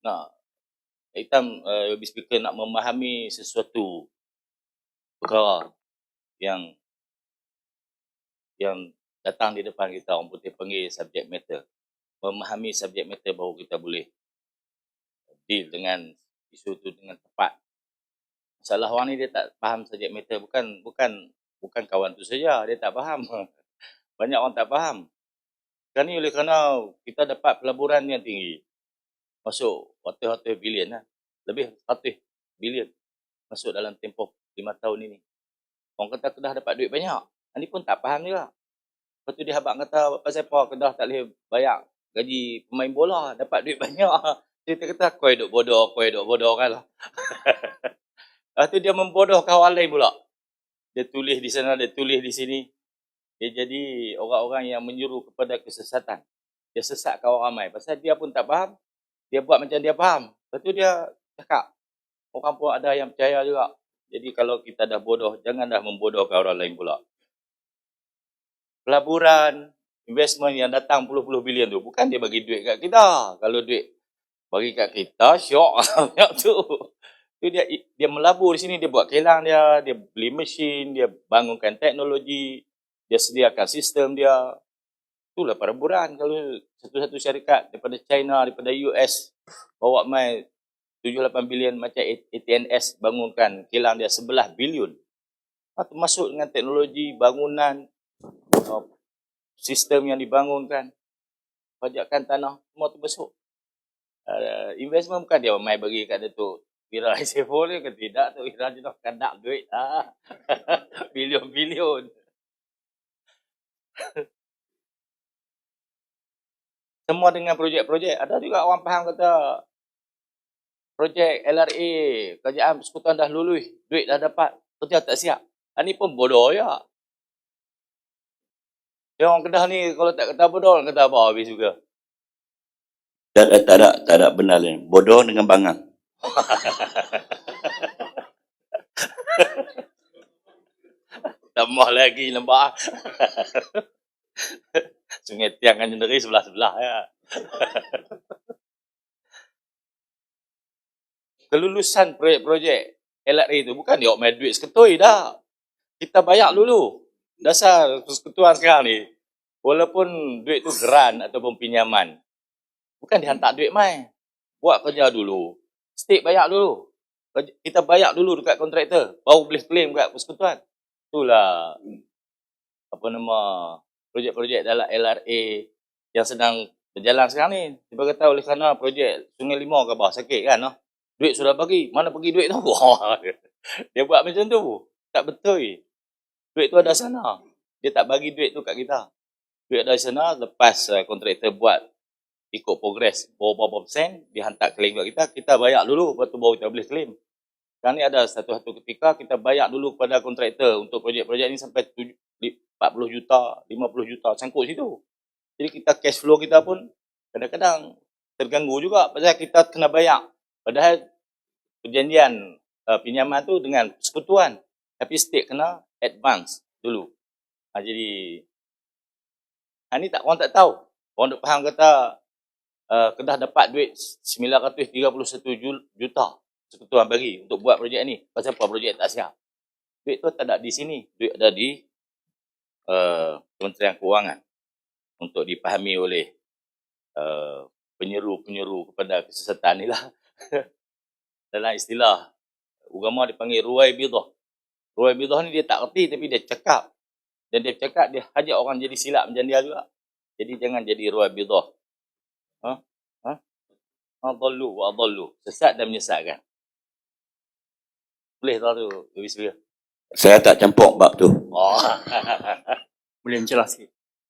nak hitam uh, lebih speaker nak memahami sesuatu perkara yang yang datang di depan kita orang putih panggil subject matter. Memahami subject matter baru kita boleh deal dengan isu tu dengan tepat. Masalah orang ni dia tak faham subject matter bukan bukan bukan kawan tu saja dia tak faham. Banyak orang tak faham. Ni oleh kerana kita dapat pelaburan yang tinggi. Masuk hotel-hotel bilion lah. Lebih 100 bilion masuk dalam tempoh 5 tahun ini. Orang kata Kedah dapat duit banyak. Ini pun tak faham juga. Lepas tu dia habak kata pasal apa Kedah tak boleh bayar gaji pemain bola. Dapat duit banyak. Dia kata kau hidup bodoh, kau hidup bodoh kan lah. Lepas tu dia membodohkan orang lain pula. Dia tulis di sana, dia tulis di sini. Dia jadi orang-orang yang menyuruh kepada kesesatan. Dia sesatkan orang ramai. Pasal dia pun tak faham. Dia buat macam dia faham. Lepas tu dia cakap. Orang pun ada yang percaya juga. Jadi kalau kita dah bodoh, jangan dah membodohkan orang lain pula. Pelaburan, investment yang datang puluh-puluh bilion tu, bukan dia bagi duit kat kita. Kalau duit bagi kat kita, syok tu. Tu dia dia melabur di sini, dia buat kilang dia, dia beli mesin, dia bangunkan teknologi, dia sediakan sistem dia. Itulah pelaburan kalau satu-satu syarikat daripada China, daripada US bawa mai 7-8 bilion macam ATNS bangunkan kilang dia 11 bilion. Termasuk dengan teknologi, bangunan, uh, sistem yang dibangunkan, pajakan tanah, semua tu besok. Uh, investment bukan dia mai bagi kat Datuk Wira Isefo ni ke tidak tu Wira je nak kandak duit lah. Bilion-bilion. Semua dengan projek-projek. Ada juga orang faham kata projek LRA, kerajaan persekutuan dah lulus, duit dah dapat, kerja tak siap. Ini pun bodoh ya. Yang orang Kedah ni kalau tak kata bodoh, orang kata apa habis juga. Tak ada, tak ada, tak ada benar lain. Bodoh dengan bangang. Tambah lagi lembah. Sungai Tiang kan sendiri sebelah-sebelah ya. Kelulusan projek-projek LRA tu bukan dia main duit seketoi dah. Kita bayar dulu. Dasar persekutuan sekarang ni. Walaupun duit tu geran ataupun pinjaman. Bukan dihantar duit mai. Buat kerja dulu. State bayar dulu. Kita bayar dulu dekat kontraktor. Baru boleh claim dekat persekutuan. Itulah apa nama projek-projek dalam LRA yang sedang berjalan sekarang ni. Tiba kata oleh kerana projek Sungai Limau ke bawah sakit kan. No? Duit sudah bagi. Mana pergi duit tu? Dia buat macam tu. Tak betul. Duit tu ada sana. Dia tak bagi duit tu kat kita. Duit ada sana lepas uh, kontraktor buat ikut progres berapa persen, dia hantar claim kat kita, kita bayar dulu, lepas tu baru kita boleh claim. Sekarang ni ada satu-satu ketika kita bayar dulu kepada kontraktor untuk projek-projek ni sampai 40 juta, 50 juta, sangkut situ. Jadi kita cash flow kita pun kadang-kadang terganggu juga pasal kita kena bayar. Padahal perjanjian uh, pinjaman tu dengan persekutuan. Tapi state kena advance dulu. Ha, jadi, ha, ni tak, orang tak tahu. Orang tak faham kata uh, Kedah dapat duit 931 juta persekutuan bagi untuk buat projek ni. Pasal apa projek tak siap? Duit tu tak ada di sini. Duit ada di uh, Kementerian Kewangan untuk dipahami oleh uh, penyeru-penyeru kepada kesesatan ni lah. Dalam istilah agama dipanggil ruai bidah. Ruai bidah ni dia tak erti tapi dia cakap. Dan dia cakap dia hajak orang jadi silap macam dia juga. Jadi jangan jadi ruai bidah. Ha? Ha? Adallu wa adallu. Sesat dan menyesatkan. Boleh tak tu? Habis Saya tak campur bab tu. Oh. Boleh menjelaskan.